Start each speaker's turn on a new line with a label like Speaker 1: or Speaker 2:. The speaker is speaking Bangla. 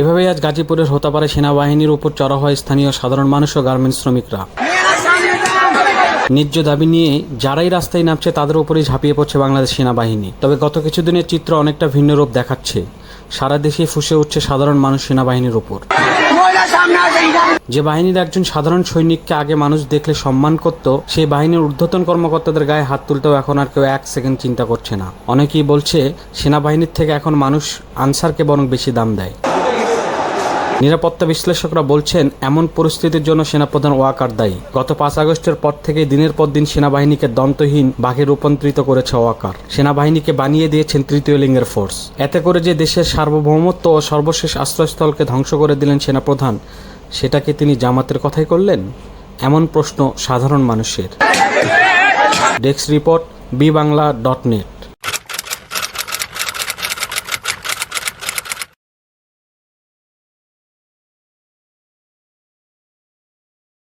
Speaker 1: এভাবেই আজ গাজীপুরের হোতাপাড়া সেনাবাহিনীর উপর চড়া হয় স্থানীয় সাধারণ মানুষ ও গার্মেন্টস শ্রমিকরা। ন্যায্য দাবি নিয়ে যারাই রাস্তায় নামছে, তাদের উপরেই ঝাঁপিয়ে পড়ছে বাংলাদেশ সেনাবাহিনী। তবে গত কিছুদিনের চিত্র অনেকটা ভিন্ন রূপ দেখাচ্ছে। সারা দেশে ফুসে উঠছে সাধারণ মানুষ সেনাবাহিনীর উপর যে বাহিনীর একজন সাধারণ সৈনিককে আগে মানুষ দেখলে সম্মান করত সেই বাহিনীর ঊর্ধ্বতন কর্মকর্তাদের গায়ে হাত তুলতেও এখন আর কেউ এক সেকেন্ড চিন্তা করছে না। অনেকেই বলছে, সেনাবাহিনীর থেকে এখন মানুষ আনসারকে বরং বেশি দাম দেয়। নিরাপত্তা বিশ্লেষকরা বলছেন, এমন পরিস্থিতির জন্য সেনাপ্রধান ওয়াকার দায়ী। গত পাঁচ আগস্টের পর থেকে দিনের পর দিন সেনাবাহিনীকে দন্তহীন বাঘে রূপান্তরিত করেছে ওয়াকার। সেনাবাহিনীকে বানিয়ে দিয়েছেন তৃতীয় লিঙ্গের ফোর্স। এতে করে যে দেশের সার্বভৌমত্ব ও সর্বশেষ আশ্রয়স্থলকে ধ্বংস করে দিলেন সেনাপ্রধান সেটাকে তিনি জামাতের কথাই করলেন? এমন প্রশ্ন সাধারণ মানুষের। Desk report, B Bangla dot net.